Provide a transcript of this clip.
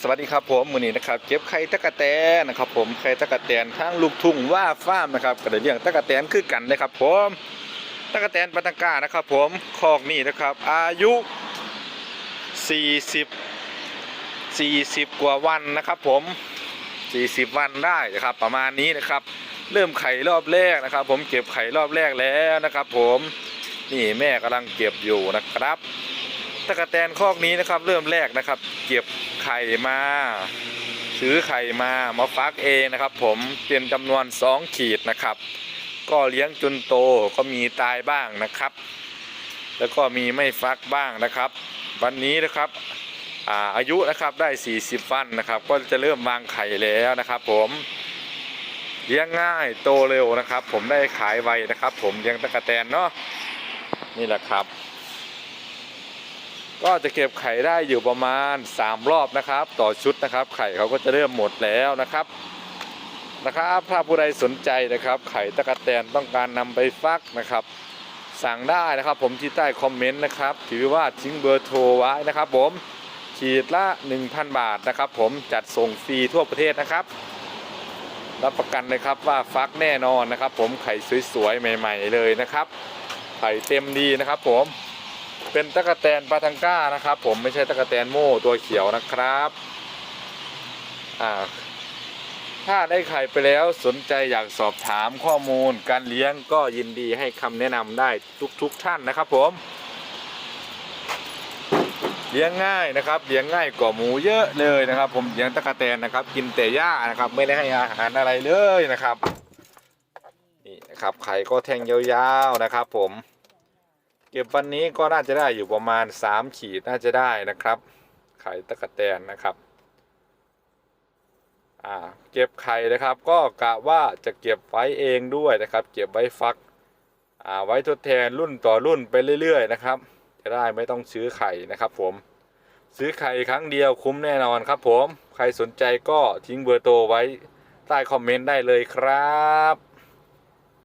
สวัสดีครับผมมือนี้นะครับเก็บไข่ตะกะแตนนะครับผมไข่ตะกะแตนทั้งลูกทุ่งว่าฟ้ามนะครับก็ได้เลี้ยงตะกะแตนคือกันนะครับผมตะกะแตนปาตังกานะครับผมคอกนี่นะครับ อายุ 40 40 กว่าวันนะครับผม 40 วันได้นะครับประมาณนี้นะครับ เริ่มไข่รอบแรกนะครับ ผมเก็บไข่รอบแรกแล้วนะครับ ผมนี่แม่กำลังเก็บอยู่นะครับ ตะกะแตนคอกนี้นะครับ เริ่มแรกนะครับ เก็บไข่มาซื้อไข่มามาฟักเองนะครับ ผมเป็นจำนวน 2 ขีดนะครับ ก็เลี้ยงจนโตก็มีตายบ้างนะครับ แล้วก็มีไม่ฟักบ้างนะครับ วันนี้นะครับอาอายุนะครับได้ 40 วันนะครับ ก็จะเริ่มวางไข่แล้วนะครับ ผมเลี้ยงง่ายโตเร็วนะครับ ผมได้ขายไวนะครับ ผมเลี้ยงตะกะแตนเนาะนี่แหละครับ ก็จะเก็บไข่ได้อยู่ประมาณ 3 รอบนะครับ ต่อชุดนะครับ ไข่เขาก็จะเริ่มหมดแล้วนะครับนะครับถ้าผู้ใดสนใจนะครับ ไข่ตะกะแตนต้องการนำไปฟักนะครับ สั่งได้นะครับ ผมที่ใต้คอมเมนต์นะครับถือว่าทิ้งเบอร์โทรไว้นะครับ ผมขีดละ 1,000 บาทนะครับ ผมจัดส่งฟรีทั่วประเทศนะครับรับประกันเลยครับว่าฟักแน่นอนนะครับ ผมไข่สวยๆใหม่ ๆ เลยนะครับ ไข่เต็มดีนะครับ ผม เป็นตะกะแตนปาทังก้านะครับ ผมไม่ใช่ตะกะแตนโม่ตัวเขียวนะครับอ่าถ้าได้ไข่ไปแล้วสนใจอยากสอบถามข้อมูล การเลี้ยงก็ยินดีให้คำแนะนำได้ทุกๆทท่านนะครับ ผม เลี้ยงง่ายนะครับเลี้ยงง่ายกว่าหมูเยอะเลยนะครับ ผมเลี้ยงตะกะแตนนะครับ กินแต่หญ้านะครับ ไม่ได้ให้อาหารอะไรเลยนะครับนี่นะครับไข่ก็แทงยาวๆนะครับ ผม เก็บวันนี้ก็น่าจะได้อยู่ประมาณ 3 ขีดน่าจะได้นะครับ ไข่ตะกะแตนนะครับอ่าเก็บไข่นะครับ ก็กะว่าจะเก็บไว้เองด้วยนะครับ เก็บไว้ฟักอ่าไว้ทดแทนรุ่นต่อรุ่นไปเรื่อย ๆ นะครับ จะได้ไม่ต้องซื้อไข่นะครับ ผมซื้อไข่ครั้งเดียวคุ้มแน่นอนครับ ผม ใครสนใจก็ทิ้งเบอร์โทรไว้ใต้คอมเมนต์ได้เลยครับ